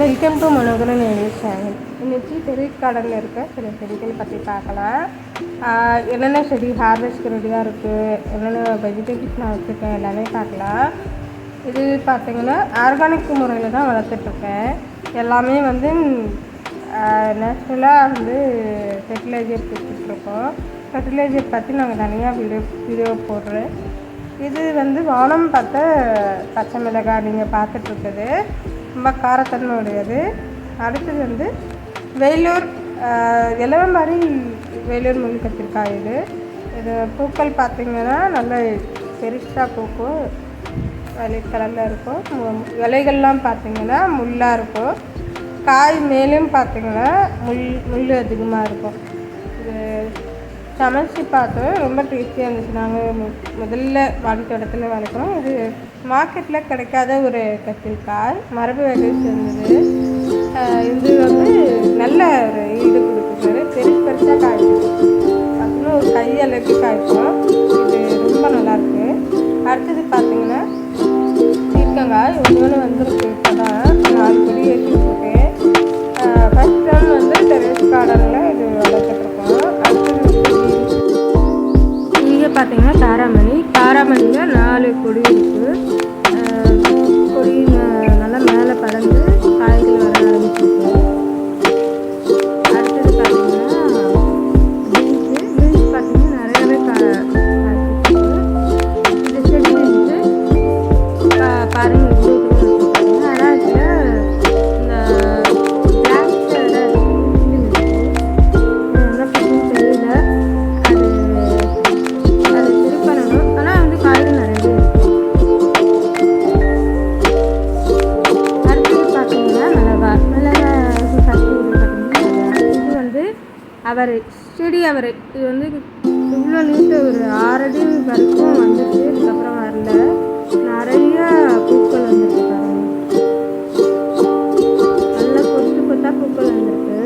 Welcome to Manoharan news channel இன்னைக்கு கடனில் இருக்க சில செடிகள் பற்றி பார்க்கலாம். என்னென்ன செடி ஹார்வெஸ்ட் ரெடியாக இருக்குது என்னென்ன வெஜிடபிள்ஸ் நான் வச்சுருக்கேன்? எல்லாமே பார்க்கலாம். இது பார்த்தீங்கன்னா ஆர்கானிக் முறையில் தான் வளர்த்துட்ருக்கேன். எல்லாமே வந்து நேச்சுரலாக வந்து ஃபெர்டிலைசர் கொடுத்துட்ருக்கோம். ஃபெர்டிலைசர் பற்றி நாங்கள் தனியாக வீடியோ வீடியோ போடுறேன். இது வந்து வானம் பார்த்த பச்சை மிளகாய் நீங்கள் பார்த்துட்ருக்குது. ரொம்ப காரத்தன்மை உடையது அடுத்தது வந்து வேலூர் இலவ மாதிரி வேலூர் முள் கத்திரிக்காய் இது. இது பூக்கள் பார்த்திங்கன்னா நல்ல பெருசாக பூக்கும். வயலட் கலரில் இருக்கும். இலைகள்லாம் பார்த்திங்கன்னா முள்ளாக இருக்கும். காய் மேலும் பார்த்திங்கன்னா முள் முள் அதிகமாக இருக்கும். சமைச்சு பார்த்தோம். ரொம்ப டேஸ்டியாக இருந்துச்சு. நாங்கள் மு முதல்ல இடத்துல வளர்க்குறோம். இது மார்க்கெட்டில் கிடைக்காத ஒரு கத்திரிக்காய். மரபு வகை சேர்ந்தது. இது வந்து நல்ல ஒரு ஈடு கொடுக்குறாரு பெருசு பெருசாக காய்க்கும் பார்த்தீங்கன்னா ஒரு கை அளவுக்கு காய்க்கும் இது ரொம்ப நல்லாயிருக்கு அடுத்தது பார்த்தீங்கன்னா பீர்க்கங்காய் ஒன்று வந்துருக்கு இப்போ தான் நாலு கொடி ஏற்றிருக்கேன் ஃபஸ்ட் டைம் வந்து டெரஸ் கார்டனில் இது வளர்த்துட்ருக்கோம் அவரை செடி அவரை. இது வந்து இவ்வளோ நீட்டு ஒரு ஆறடி வரைக்கும் வந்துச்சு இதுக்கப்புறம் வரல. நிறைய பூக்கள் வந்துருக்கு பாருங்க. கொத்து கொத்தா பூக்கள் வந்திருக்கு.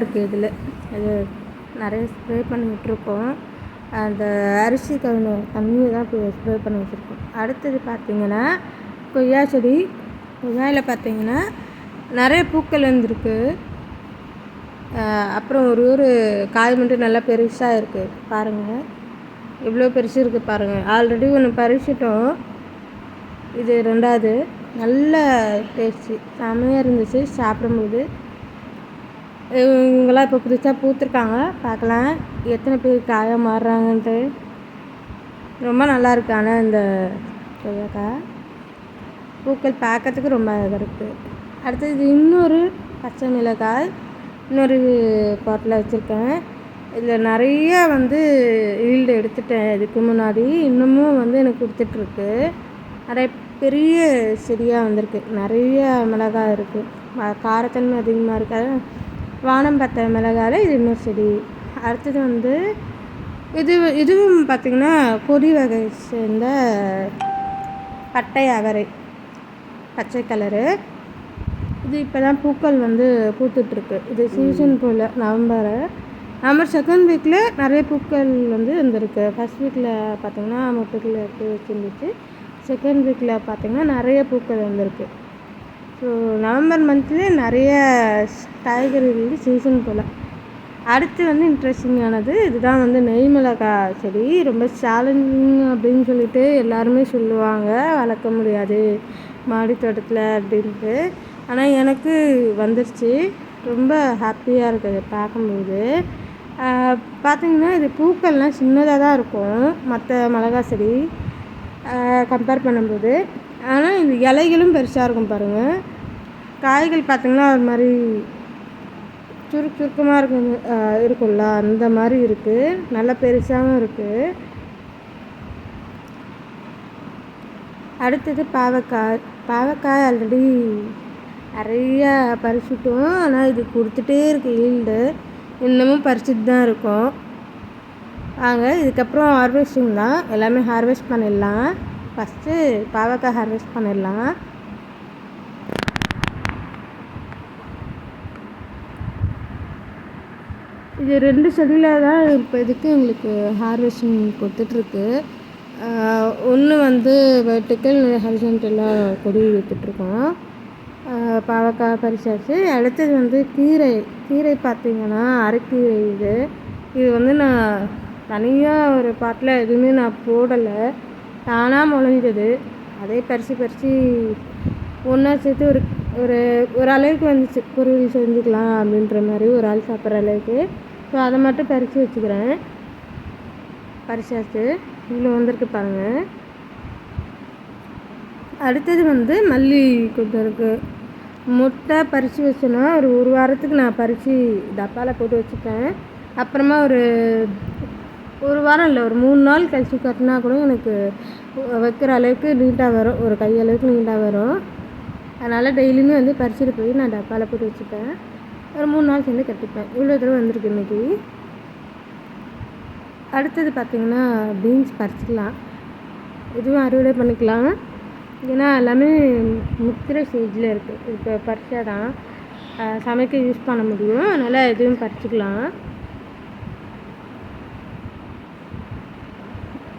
இருக்குது இதில். அது நிறைய ஸ்ப்ரே பண்ணி விட்டுருக்கோம். அந்த அரிசி கவுனு தண்ணியை தான் இப்போ ஸ்ப்ரே பண்ணி வச்சுருக்கோம். அடுத்தது பார்த்திங்கன்னா கொய்யா செடி. கொய்யாவில் பார்த்திங்கன்னா நிறைய பூக்கள் வந்துருக்கு. அப்புறம் ஒரு ஒரு காய் மட்டும் நல்லா பெருசாக இருக்குது பாருங்கள் இவ்வளோ பெருசு இருக்குது பாருங்கள் ஆல்ரெடி ஒன்று பறிச்சிட்டோம். இது ரெண்டாவது. நல்ல டேஸ்ட்டு செமையாக இருந்துச்சு. சாப்பிடும்போது இவங்களாம் இப்போ புதுசாக பூத்துருக்காங்க. பார்க்கலாம். எத்தனை பேர் காயாக மாறுறாங்கன்ட்டு. ரொம்ப நல்லா இருக்கு ஆனால் இந்த கொய்யாக்காய் பூக்கள் பார்க்கறதுக்கு ரொம்ப அழகாக இருக்குது அடுத்தது இன்னொரு பச்சை மிளகாய் இன்னொரு பாட்டில் வச்சுருக்கேன். இதில் நிறைய வந்து ஈல்டு எடுத்துட்டேன். இதுக்கு முன்னாடி இன்னமும் வந்து எனக்கு கொடுத்துட்ருக்கு. நிறைய பெரிய செடியாக வந்திருக்கு. நிறைய மிளகாய் இருக்குது காரத்தன்மை அதிகமாக இருக்காது. வானம் பத்த மிளகாயில் இது இன்னொரு செடி. அடுத்தது வந்து இது இதுவும் பார்த்திங்கன்னா கொடி வகை சேர்ந்த பட்டை அவரை பச்சை கலரு இது இப்போ தான் பூக்கள் வந்து பூத்துட்ருக்கு இது சீசன் போல் நவம்பர். நவம்பர் செகண்ட் வீக்கில் நிறைய பூக்கள் வந்து வந்திருக்கு. ஃபஸ்ட் வீக்கில் பார்த்திங்கன்னா மொட்டுக்கள் எடுத்து வச்சுருந்துச்சு. செகண்ட் வீக்கில் பார்த்திங்கன்னா நிறைய பூக்கள் வந்திருக்கு. ஸோ நவம்பர் மந்த்லேயே நிறைய காய்கறி வந்து சீசன் போல். அடுத்து வந்து இன்ட்ரெஸ்டிங்கானது இதுதான் வந்து நெய் மிளகாய் செடி. ரொம்ப சேலஞ்சிங் அப்படின்னு சொல்லிட்டு எல்லாருமே சொல்லுவாங்க. வளர்க்க முடியாது. மாடி தோட்டத்தில் அப்படின்ட்டு. ஆனால் எனக்கு வந்துருச்சு. ரொம்ப ஹாப்பியாக இருக்குது பார்க்கும்போது. பார்த்திங்கன்னா இது பூக்கள்லாம் சின்னதாக தான் இருக்கும். மற்ற மிளகா செடி கம்பேர் பண்ணும்போது. ஆனால் இந்த இலைகளும் பெருசாக இருக்கும் பாருங்கள் காய்கள் பார்த்திங்கன்னா அது மாதிரி சுருக்கு சுருக்கமாக இருக்கும் இருக்கும்ல. அந்த மாதிரி இருக்குது நல்லா பெருசாகவும் இருக்குது அடுத்தது பாவக்காய். பாவக்காய் ஆல்ரெடி நிறையா பறிச்சுட்டோம். ஆனால் இது கொடுத்துட்டே இருக்கு ஈல்டு இன்னமும் பறிச்சுட்டு தான் இருக்கோம். வாங்க இதுக்கப்புறம் ஹார்வெஸ்டிங் தான். எல்லாமே ஹார்வெஸ்ட் பண்ணிடலாம். ஃபஸ்ட்டு பாவக்காய் ஹார்வெஸ்ட் பண்ணிடலாம். இது ரெண்டு செடியில் தான் இப்போதைக்கு எங்களுக்கு ஹார்வெஸ்டிங் கொடுத்துட்ருக்கு. ஒன்று வந்து வெர்டிக்கல் ஹரிசன்டெல்லாம் கொடி விற்றுட்ருக்கோம் பாவக்காய் பறிச்சாச்சு. அடுத்தது வந்து கீரை. கீரை பார்த்திங்கன்னா அரைக்கீரை இது. இது வந்து நான் தனியாக ஒரு பாட்டில் எதுவுமே நான் போடலை. தானாக முளைஞ்சது. அதே பறித்து பறித்து ஒன்றா சேர்த்து ஒரு ஒரு ஒரு அளவுக்கு வந்துச்சு. குருவி செஞ்சுக்கலாம் அப்படின்ற மாதிரி ஒரு ஆள் சாப்பிட்ற அளவுக்கு. ஸோ அதை மட்டும் பறித்து வச்சுக்கிறேன். பறிச்சாச்சு. இவ்வளோ வந்திருக்கு பாருங்கள் அடுத்தது வந்து மல்லி கொஞ்சம் இருக்குது முட்டை பறித்து வச்சோன்னா ஒரு ஒரு வாரத்துக்கு நான் பறித்து டப்பாவில் போட்டு வச்சுப்பேன். அப்புறமா ஒரு ஒரு வாரம் இல்லை ஒரு மூணு நாள் கழிச்சு கட்டினா கூட எனக்கு வைக்கிற அளவுக்கு நீட்டாக வரும். ஒரு கையளவுக்கு நீட்டாக வரும். அதனால் டெய்லியுமே வந்து பறிச்சுட்டு போய் நான் டப்பாவில் போட்டு வச்சுப்பேன். ஒரு மூணு நாள் சேர்ந்து கட்டிப்பேன். இவ்வளோ தூரம் வந்திருக்கு இன்றைக்கி அடுத்தது பார்த்திங்கன்னா பீன்ஸ் பறிச்சிக்கலாம். இதுவும் அறுவடை பண்ணிக்கலாம். ஏன்னா எல்லாமே முத்திர ஸ்டேஜில் இருக்குது இப்போ பறிச்சா தான் சமைக்க யூஸ் பண்ண முடியும். அதனால் எதுவும் பறிச்சிக்கலாம்.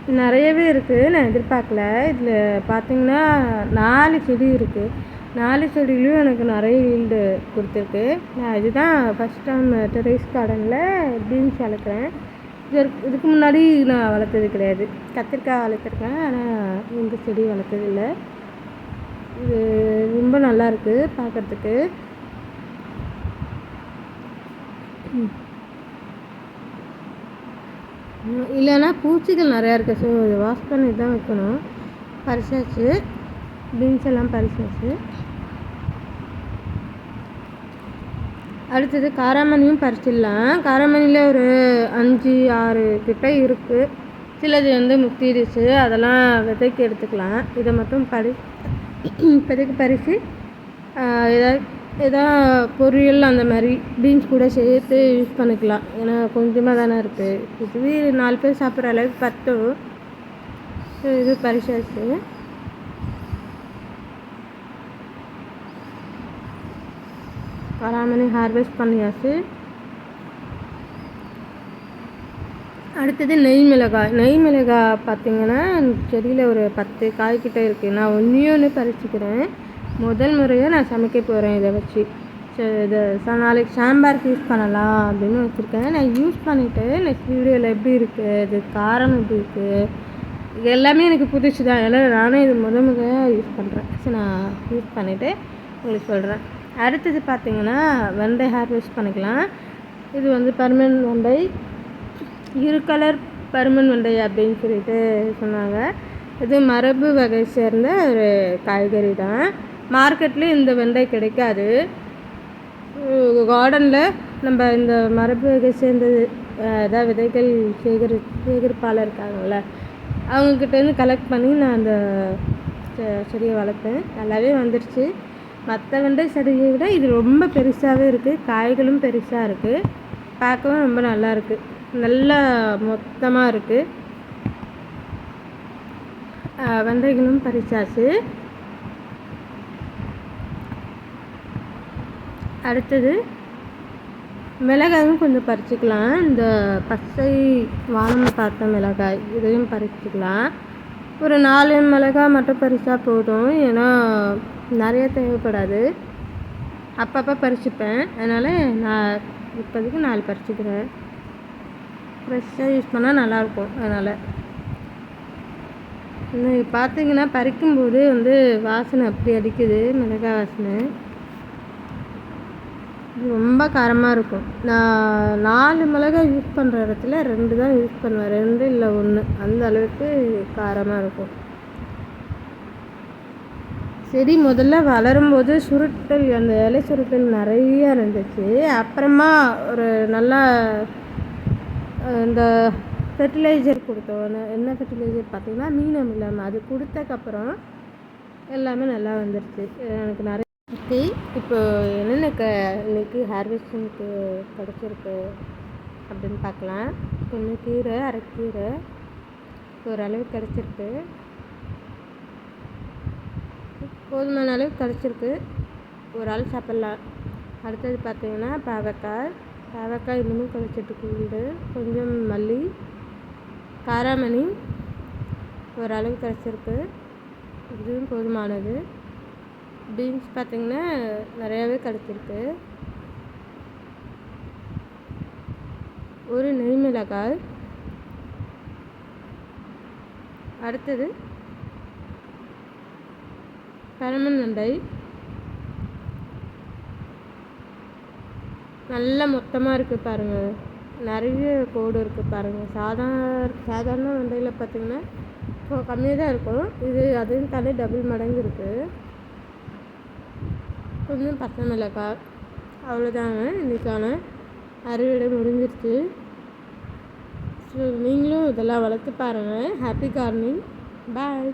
நிறையவே இருக்குது நான் எதிர்பார்க்கல. இதில் பார்த்திங்கன்னா நாலு செடி இருக்குது நாலு செடியிலையும் எனக்கு நிறைய ஈல்டு கொடுத்துருக்கு. நான் இதுதான் ஃபஸ்ட் டைம் டெரேஸ் கார்டனில் பீன்ஸ் வளர்க்குறேன். இது இதுக்கு முன்னாடி நான் வளர்த்தது கிடையாது. கத்திரிக்காய் வளர்த்துருக்கேன். ஆனால் இந்த செடி வளர்த்ததில்லை இது ரொம்ப நல்லாயிருக்கு பார்க்குறதுக்கு இல்லைன்னா பூச்சிகள் நிறையா இருக்குது ஸோ இதை வாஷ் பண்ணி தான் வைக்கணும். பறிச்சாச்சு. பீன்ஸ் எல்லாம் பறிச்சாச்சு. அடுத்தது காராமணியும் பறிச்சிடலாம். காராமணியில் ஒரு அஞ்சு ஆறு கிட்ட இருக்குது சிலது வந்து முத்திடுச்சு. அதெல்லாம் விதைக்கு எடுத்துக்கலாம். இதை மட்டும் பறி இப்போதைக்கு பறித்து எதாவது எதா பொரியல் அந்த மாதிரி பீன்ஸ் கூட சேர்த்து யூஸ் பண்ணிக்கலாம். ஏன்னா கொஞ்சமாக தானே இருக்குது இதுவே நாலு பேர் சாப்பிட்ற அளவுக்கு பத்தும். இது பறிச்சாச்சு பராமணி ஹார்வெஸ்ட் பண்ணியாச்சு. அடுத்தது நெய் மிளகாய். நெய் மிளகாய் பார்த்திங்கன்னா செடியில் ஒரு பத்து காய்கிட்ட இருக்குது நான் ஒன்றையும் ஒன்று பறிச்சுக்கிறேன். முதல் முறையாக நான் சமைக்க போகிறேன் இதை வச்சு. ஸோ இதை நாளைக்கு சாம்பாருக்கு யூஸ் பண்ணலாம் அப்படின்னு வச்சுருக்கேன். நான் யூஸ் பண்ணிவிட்டு நெக்ஸ்ட் வீடியோவில் எப்படி இருக்குது இது காரம் எப்படி இருக்குது இது எல்லாமே எனக்கு புதுசு தான். எல்லாம் நானே இது முத முத யூஸ் பண்ணுறேன் சரி நான் யூஸ் பண்ணிவிட்டு உங்களுக்கு சொல்கிறேன் அடுத்தது பார்த்திங்கன்னா வெண்டை ஹார்வெஸ்ட் பண்ணிக்கலாம். இது வந்து பர்மனன்ட் வெண்டை. இரு கலர் பருமன் வெண்டை அப்படின்னு சொல்லிட்டு சொன்னாங்க. இது மரபு வகை சேர்ந்த ஒரு காய்கறி தான். மார்க்கெட்லேயும் இந்த வெண்டை கிடைக்காது. கார்டனில் நம்ம இந்த மரபுகை சேர்ந்தது அதாவது விதைகள் சேகரி சேகரிப்பாளர் இருக்காங்கள்ல அவங்கக்கிட்டேருந்து கலெக்ட் பண்ணி நான் அந்த செடியை வளர்த்தேன். நல்லாவே வந்துடுச்சு மற்ற வெண்டை செடியை விட இது ரொம்ப பெருசாகவே இருக்குது காய்களும் பெருசாக இருக்குது பார்க்கவும் ரொம்ப நல்லா இருக்குது நல்லா மொத்தமாக இருக்குது வெண்டைகளும் பறிச்சாச்சு. அடுத்தது மிளகாயும் கொஞ்சம் பறிச்சுக்கலாம். இந்த பச்சை வானம் பார்த்த மிளகாய் இதையும் பறிச்சுக்கலாம். ஒரு நாலு மிளகாய் மட்டும் பறித்தா போதும். ஏன்னா நிறைய தேவைப்படாது. அப்பப்போ பறிச்சுப்பேன். அதனால் நான் இப்போதைக்கு நாலு பறிச்சுக்கிறேன். ஃப்ரெஷ்ஷாக யூஸ் பண்ணால் நல்லாயிருக்கும். அதனால் இன்னும் பார்த்தீங்கன்னா பறிக்கும்போது வந்து வாசனை அப்படி அடிக்குது. மிளகாய் வாசனை. ரொம்ப காரமாக இருக்கும். நான் நாலு மிளகாய் யூஸ் பண்ணுற இடத்துல ரெண்டு தான் யூஸ் பண்ணுவேன். ரெண்டு இல்லை ஒன்று அந்த அளவுக்கு காரமாக இருக்கும். செடி முதல்ல வளரும்போது சுருட்டல் அந்த இலை சுருட்டல் நிறைய இருந்துச்சு. அப்புறமா ஒரு நல்லா இந்த ஃபெர்டிலைசர் கொடுத்தோம். என்ன ஃபெர்டிலைசர் பார்த்தீங்கன்னா மீனம் இல்லாமல் அது கொடுத்தக்கப்புறம் எல்லாமே நல்லா வந்துடுச்சு எனக்கு நிறைய ஓகே. இப்போ என்னென்ன க இன்னைக்கு ஹார்வெஸ்டிங்க்கு கிடச்சிருக்கு அப்படின்னு பார்க்கலாம். ஒன்று கீரை அரைக்கீரை ஓரளவு கிடச்சிருக்கு. போதுமான அளவு கிடச்சிருக்கு. ஒரு ஆள் சாப்பிட்லாம். அடுத்தது பார்த்தீங்கன்னா பாவக்காய். பாவக்காய் இன்னமும் கிடச்சிட்டு உண்டு. கொஞ்சம் மல்லி காராமணி ஓரளவு கிடச்சிருக்கு. இதுவும் போதுமானது. பீன்ஸ் பார்த்திங்கன்னா நிறையாவே கிடச்சிருக்கு. ஒரு நெய் மிளகாய். அடுத்தது பரமன் நண்டை நல்லா மொத்தமாக இருக்குது பாருங்கள் நிறைய கோடு இருக்குது பாருங்கள் சாதாரண சாதாரண வண்டையில் பார்த்திங்கன்னா கம்மியாக தான் இருக்கும். இது அதையும் தலை டபுள் மடங்கு இருக்குது ஒன்றும் பச்சை மிளகாய் அவ்வளோதாங்க இன்றைக்கான அறுவடை முடிஞ்சிருச்சு. ஸோ நீங்களும் இதெல்லாம் வளர்த்து பாருங்கள் ஹாப்பி கார்னிங் பாய்